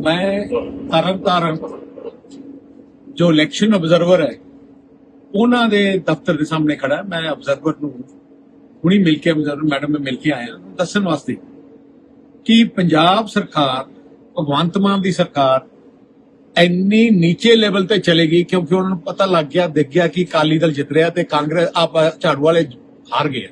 ਮੈਂ ਤਰਨ ਤਾਰਨ ਜੋ election observer ਹੈ ਉਹਨਾਂ ਦੇ ਦਫ਼ਤਰ ਦੇ ਸਾਹਮਣੇ ਖੜਾ ਮੈਂ ਅਬਜ਼ਰਵਰ ਨੂੰ ਹੁਣੀ ਮਿਲ ਕੇ ਅਬਜ਼ਰਵਰ ਮੈਡਮ ਨੂੰ ਮਿਲ ਕੇ ਆਇਆ ਦੱਸਣ ਵਾਸਤੇ ਕਿ ਪੰਜਾਬ ਸਰਕਾਰ ਭਗਵੰਤ ਮਾਨ ਦੀ ਸਰਕਾਰ ਇੰਨੀ ਨੀਚੇ ਲੈਵਲ ਤੇ ਚਲੇ ਗਈ ਕਿਉਂਕਿ ਉਹਨਾਂ ਨੂੰ ਪਤਾ ਲੱਗ ਗਿਆ ਦਿਖ ਗਿਆ ਕਿ ਅਕਾਲੀ ਦਲ ਜਿੱਤ ਰਿਹਾ ਤੇ ਕਾਂਗਰਸ ਆਪ ਝਾੜੂ ਵਾਲੇ ਹਾਰ ਗਏ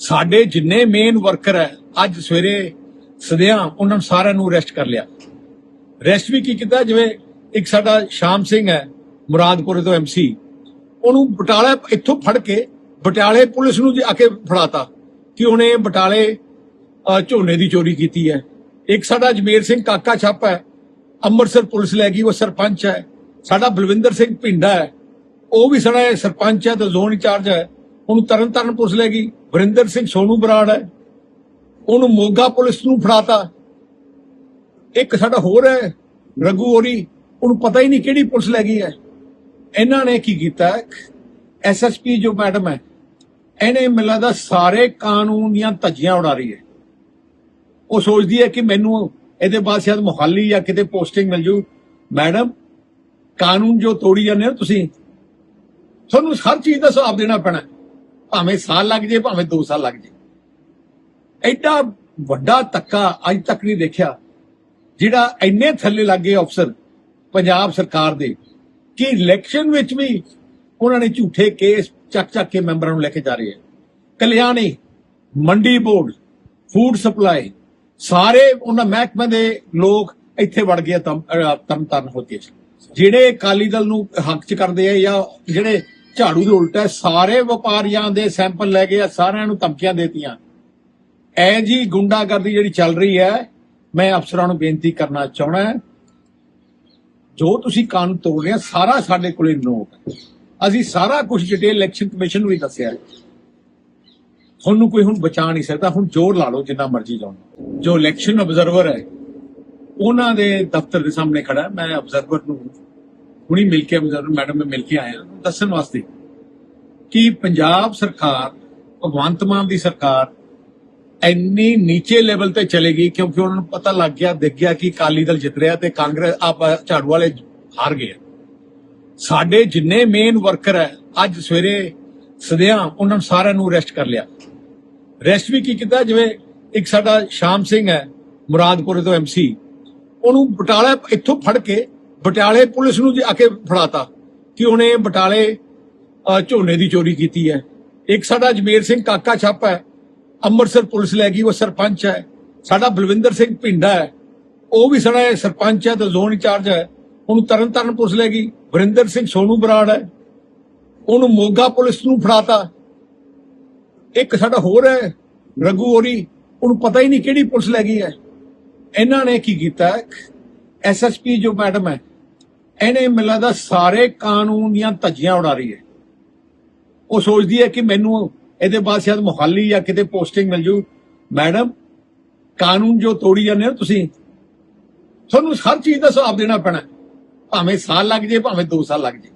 ਸਾਡੇ ਜਿੰਨੇ ਮੇਨ ਵਰਕਰ ਹੈ ਅੱਜ ਸਵੇਰੇ ਸਦਿਆਂ ਉਹਨਾਂ ਨੂੰ ਸਾਰਿਆਂ ਨੂੰ ਅਰੈਸਟ ਕਰ ਲਿਆ ਰੈਸਟ ਵੀ ਕੀ ਕੀਤਾ, ਜਿਵੇਂ ਇੱਕ ਸਾਡਾ ਸ਼ਾਮ ਸਿੰਘ ਹੈ, ਮੁਰਾਦਪੁਰ ਤੋਂ ਐਮਸੀ ਉਹਨੂੰ ਬਟਾਲਾ ਇੱਥੋਂ ਫੜ ਕੇ ਬਟਾਲੇ ਪੁਲਿਸ ਨੂੰ ਆ ਕੇ ਫੜਾਤਾ ਕਿ ਉਹਨੇ ਬਟਾਲੇ ਝੋਨੇ ਦੀ ਚੋਰੀ ਕੀਤੀ ਹੈ। ਇੱਕ ਸਾਡਾ ਜਮੇਰ ਸਿੰਘ ਕਾਕਾ ਛਾਪ ਹੈ, ਅੰਮ੍ਰਿਤਸਰ ਪੁਲਿਸ ਲੈ ਗਈ, ਉਹ ਸਰਪੰਚ ਹੈ। ਸਾਡਾ ਬਲਵਿੰਦਰ ਸਿੰਘ ਪਿੰਡਾ ਹੈ, ਉਹ ਵੀ ਸਾਡਾ ਸਰਪੰਚ ਹੈ ਤੇ ਜ਼ੋਨ ਇੰਚਾਰਜ ਹੈ। ਉਹਨੂੰ ਤਰਨ ਤਾਰਨ ਪੁਲਿਸ ਲੈ ਗਈ, ਵਰਿੰਦਰ ਸਿੰਘ ਸੋਨੂ ਬਰਾੜ ਹੈ, ਉਹਨੂੰ ਮੋਗਾ ਪੁਲਿਸ ਨੂੰ ਫੜਾਤਾ। ਇੱਕ ਸਾਡਾ ਹੋਰ ਹੈ, ਰਘੂ ਹੋਰੀ, ਉਹਨੂੰ ਪਤਾ ਹੀ ਨਹੀਂ ਕਿਹੜੀ ਪੁਲਿਸ ਲੈ ਗਈ ਹੈ। ਇਹਨਾਂ ਨੇ ਕੀ ਕੀਤਾ? ਐਸਐਸਪੀ ਜੋ ਮੈਡਮ ਹੈ, ਇਹਨੇ ਮੈਨੂੰ ਲੱਗਦਾ ਸਾਰੇ ਕਾਨੂੰਨ ਦੀਆਂ ਧੱਜੀਆਂ ਉਡਾ ਰਹੀ ਹੈ। ਉਹ ਸੋਚਦੀ ਹੈ ਕਿ ਮੈਨੂੰ ਇਹਦੇ ਬਾਅਦ ਸ਼ਾਇਦ ਮੁਹਾਲੀ ਜਾਂ ਕਿਤੇ ਪੋਸਟਿੰਗ ਮਿਲ ਜੂ। ਮੈਡਮ, ਕਾਨੂੰਨ ਜੋ ਤੋੜੀ ਜਾਂਦੇ ਹੋ ਤੁਸੀਂ, ਤੁਹਾਨੂੰ ਹਰ ਚੀਜ਼ ਦਾ ਹਿਸਾਬ ਦੇਣਾ ਪੈਣਾ। ਭਾਵੇਂ ਸਾਲ ਲੱਗ ਜੇ ਭਾਵੇਂ 2 ਸਾਲ ਲੱਗ ਜੇ ਐਡਾ ਵੱਡਾ ਤੱਕਾ ਅੱਜ ਤੱਕ ਨਹੀਂ ਦੇਖਿਆ। ਜਿਹੜਾ ਇੰਨੇ ਥੱਲੇ ਲੱਗੇ ਅਫਸਰ ਪੰਜਾਬ ਸਰਕਾਰ ਦੇ ਕਿ ਇਲੈਕਸ਼ਨ ਵਿੱਚ ਵੀ ਉਹਨਾਂ ਨੇ ਝੂਠੇ ਕੇਸ ਚੱਕ ਚੱਕ ਕੇ ਮੈਂਬਰਾਂ ਨੂੰ ਲੈ ਕੇ ਜਾ ਰਹੇ ਹੈ ਕਲਿਆਣੀ ਮੰਡੀ ਬੋਰਡ ਫੂਡ ਸਪਲਾਈ ਸਾਰੇ ਉਹਨਾਂ ਮਹਿਕਮੇ ਦੇ ਲੋਕ ਇੱਥੇ ਵੜ ਗਏ ਤਮ ਤਮ ਤਨ ਹੋ ਕੇ ਜਿਹੜੇ ਅਕਾਲੀ ਦਲ ਨੂੰ ਹੱਕ ਚ ਕਰਦੇ ਆ ਜਾਂ ਜਿਹੜੇ ਝਾੜੂ ਦੇ ਉਲਟਾ ਹੈ, ਸਾਰੇ ਵਪਾਰੀਆਂ ਦੇ ਸੈਂਪਲ ਲੈ ਗਏ ਆ ਸਾਰਿਆਂ ਨੂੰ ਧਮਕੀਆਂ ਦੇਤੀਆਂ। ਐ ਜੀ ਗੁੰਡਾਗਰਦੀ ਜਿਹੜੀ ਚੱਲ ਰਹੀ ਹੈ ਮੈਂ ਅਫਸਰਾਂ ਨੂੰ ਬੇਨਤੀ ਕਰਨਾ ਚਾਹਣਾ ਜੋ ਤੁਸੀਂ ਕਾਨੂੰਨ ਤੋੜ ਰਹੇ ਆ ਸਾਰਾ ਸਾਡੇ ਕੋਲੇ ਨੋਟ ਹੈ। ਅਸੀਂ ਸਾਰਾ ਕੁਝ ਜਿਹੜੇ ਇਲੈਕਸ਼ਨ ਕਮਿਸ਼ਨ ਨੂੰ ਵੀ ਦੱਸਿਆ ਹੈ। ਤੁਹਾਨੂੰ ਕੋਈ ਹੁਣ ਬਚਾ ਨਹੀਂ ਸਕਦਾ, ਹੁਣ ਜ਼ੋਰ ਲਾ ਲਓ, ਜਿੰਨਾ ਮਰਜ਼ੀ ਲਾਓ ਜੋ ਇਲੈਕਸ਼ਨ ਆਬਜ਼ਰਵਰ ਹੈ, ਉਹਨਾਂ ਦੇ ਦਫ਼ਤਰ ਦੇ ਸਾਹਮਣੇ ਖੜਾ ਮੈਂ ਅਬਜ਼ਰਵਰ ਨੂੰ ਹੁਣੀ ਮਿਲ ਕੇ ਅਬਜ਼ਰਵਰ ਮੈਡਮ ਨੂੰ ਮਿਲ ਕੇ ਆਇਆ ਦੱਸਣ ਵਾਸਤੇ ਕਿ ਪੰਜਾਬ ਸਰਕਾਰ, ਭਗਵੰਤ ਮਾਨ ਦੀ ਸਰਕਾਰ ਇੰਨੀ ਨੀਚੇ ਲੈਵਲ ਤੇ ਚਲੇ ਗਈ ਕਿਉਂਕਿ ਉਹਨਾਂ ਨੂੰ ਪਤਾ ਲੱਗ ਗਿਆ, ਦਿਖ ਗਿਆ ਕਿ ਅਕਾਲੀ ਦਲ ਜਿੱਤ ਰਿਹਾ ਤੇ ਕਾਂਗਰਸ, ਆਪ ਝਾੜੂ ਵਾਲੇ ਹਾਰ ਗਏ ਸਾਡੇ ਜਿੰਨੇ ਮੇਨ ਵਰਕਰ ਹੈ ਅੱਜ ਸਵੇਰੇ ਸਦਿਆਂ ਉਹਨਾਂ ਨੂੰ ਸਾਰਿਆਂ ਨੂੰ ਰੈਸਟ ਕਰ ਲਿਆ। ਰੈਸਟ ਵੀ ਕੀ ਕੀਤਾ? ਜਿਵੇਂ ਇੱਕ ਸਾਡਾ ਸ਼ਾਮ ਸਿੰਘ ਹੈ, ਮੁਰਾਦਪੁਰ ਤੋਂ ਐਮਸੀ ਉਹਨੂੰ ਬਟਾਲਾ ਇੱਥੋਂ ਫੜ ਕੇ ਬਟਾਲੇ ਪੁਲਿਸ ਨੂੰ ਆ ਕੇ ਫੜਾਤਾ ਕਿ ਉਹਨੇ ਬਟਾਲੇ ਝੋਨੇ ਦੀ ਚੋਰੀ ਕੀਤੀ ਹੈ। ਇੱਕ ਸਾਡਾ ਜਮੇਰ ਸਿੰਘ ਕਾਕਾ ਛੱਪ ਹੈ ਅੰਮ੍ਰਿਤਸਰ ਪੁਲਿਸ ਲੈ ਗਈ, ਉਹ ਸਰਪੰਚ ਹੈ। ਸਾਡਾ ਬਲਵਿੰਦਰ ਸਿੰਘ ਪਿੰਡਾ ਹੈ। ਉਹ ਵੀ ਸਾਡਾ ਸਰਪੰਚ ਹੈ ਤੇ ਜ਼ੋਨ ਇੰਚਾਰਜ ਹੈ। ਉਹਨੂੰ ਤਰਨ ਤਾਰਨ ਪੁਲਿਸ ਲੈ ਗਈ, ਵਰਿੰਦਰ ਸਿੰਘ ਸੋਨੂ ਬਰਾੜ ਹੈ। ਉਹਨੂੰ ਮੋਗਾ ਪੁਲਿਸ ਨੂੰ ਫੜਾਤਾ। ਇੱਕ ਸਾਡਾ ਹੋਰ ਹੈ, ਰਘੂ ਹੋਰੀ, ਉਹਨੂੰ ਪਤਾ ਹੀ ਨਹੀਂ ਕਿਹੜੀ ਪੁਲਿਸ ਲੈ ਗਈ ਹੈ। ਇਹਨਾਂ ਨੇ ਕੀ ਕੀਤਾ? ਐਸਐਸਪੀ ਜੋ ਮੈਡਮ ਹੈ, ਇਹਨੇ ਮੈਨੂੰ ਲੱਗਦਾ ਸਾਰੇ ਕਾਨੂੰਨ ਦੀਆਂ ਧੱਜੀਆਂ ਉਡਾ ਰਹੀ ਹੈ ਉਹ ਸੋਚਦੀ ਹੈ ਕਿ ਮੈਨੂੰ ਇਹਦੇ ਬਾਅਦ ਸ਼ਾਇਦ ਮੁਹਾਲੀ ਜਾਂ ਕਿਤੇ ਪੋਸਟਿੰਗ ਮਿਲ ਜੂ। ਮੈਡਮ ਕਾਨੂੰਨ ਜੋ ਤੋੜੀ ਜਾਂਦੇ ਹੋ ਤੁਸੀਂ, ਤੁਹਾਨੂੰ ਹਰ ਚੀਜ਼ ਦਾ ਹਿਸਾਬ ਦੇਣਾ ਪੈਣਾ। ਭਾਵੇਂ ਸਾਲ ਲੱਗ ਜੇ, ਭਾਵੇਂ 2 ਸਾਲ ਲੱਗ ਜੇ।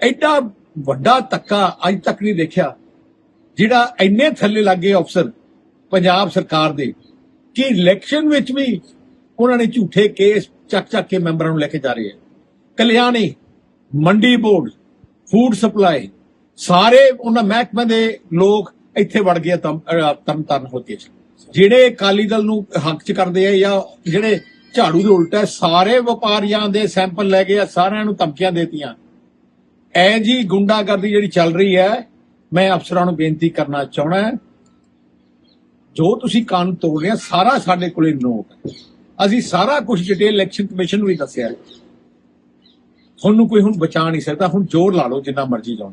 ਐਡਾ ਵੱਡਾ ਤੱਕਾ ਅੱਜ ਤੱਕ ਨਹੀਂ ਦੇਖਿਆ, ਜਿਹੜਾ ਇੰਨੇ ਥੱਲੇ ਲੱਗੇ ਅਫਸਰ ਪੰਜਾਬ ਸਰਕਾਰ ਦੇ, ਕਿ ਇਲੈਕਸ਼ਨ ਵਿੱਚ ਵੀ ਉਹਨਾਂ ਨੇ ਝੂਠੇ ਕੇਸ ਚੱਕ ਚੱਕ ਕੇ ਮੈਂਬਰਾਂ ਨੂੰ ਲੈ ਕੇ ਜਾ ਰਹੇ ਹੈ ਕਲਿਆਣੀ, ਮੰਡੀ ਬੋਰਡ ਫੂਡ ਸਪਲਾਈ ਸਾਰੇ ਉਹਨਾਂ ਮਹਿਕਮੇ ਦੇ ਲੋਕ ਇੱਥੇ ਵੜ ਗਏ ਤਮ ਤਮ ਤਨ ਹੋ ਕੇ ਜਿਹੜੇ ਅਕਾਲੀ ਦਲ ਨੂੰ ਹੱਕ ਚ ਕਰਦੇ ਆ ਜਾਂ ਜਿਹੜੇ ਝਾੜੂ ਦੇ ਉਲਟਾ ਹੈ, ਸਾਰੇ ਵਪਾਰੀਆਂ ਦੇ ਸੈਂਪਲ ਲੈ ਗਏ ਆ ਸਾਰਿਆਂ ਨੂੰ ਧਮਕੀਆਂ ਦੇਤੀਆਂ। ਐ ਜੀ ਗੁੰਡਾਗਰਦੀ ਜਿਹੜੀ ਚੱਲ ਰਹੀ ਹੈ ਮੈਂ ਅਫਸਰਾਂ ਨੂੰ ਬੇਨਤੀ ਕਰਨਾ ਚਾਹਣਾ ਜੋ ਤੁਸੀਂ ਕਾਨੂੰਨ ਤੋੜ ਰਹੇ ਆ ਸਾਰਾ ਸਾਡੇ ਕੋਲੇ ਨੋਟ ਅਸੀਂ ਸਾਰਾ ਕੁਝ ਜਿਹੜੇ ਇਲੈਕਸ਼ਨ ਕਮਿਸ਼ਨ ਨੂੰ ਵੀ ਦੱਸਿਆ ਤੁਹਾਨੂੰ ਕੋਈ ਹੁਣ ਬਚਾ ਨਹੀਂ ਸਕਦਾ ਹੁਣ ਜ਼ੋਰ ਲਾ ਲਓ ਜਿੰਨਾ ਮਰਜ਼ੀ ਲਾਓ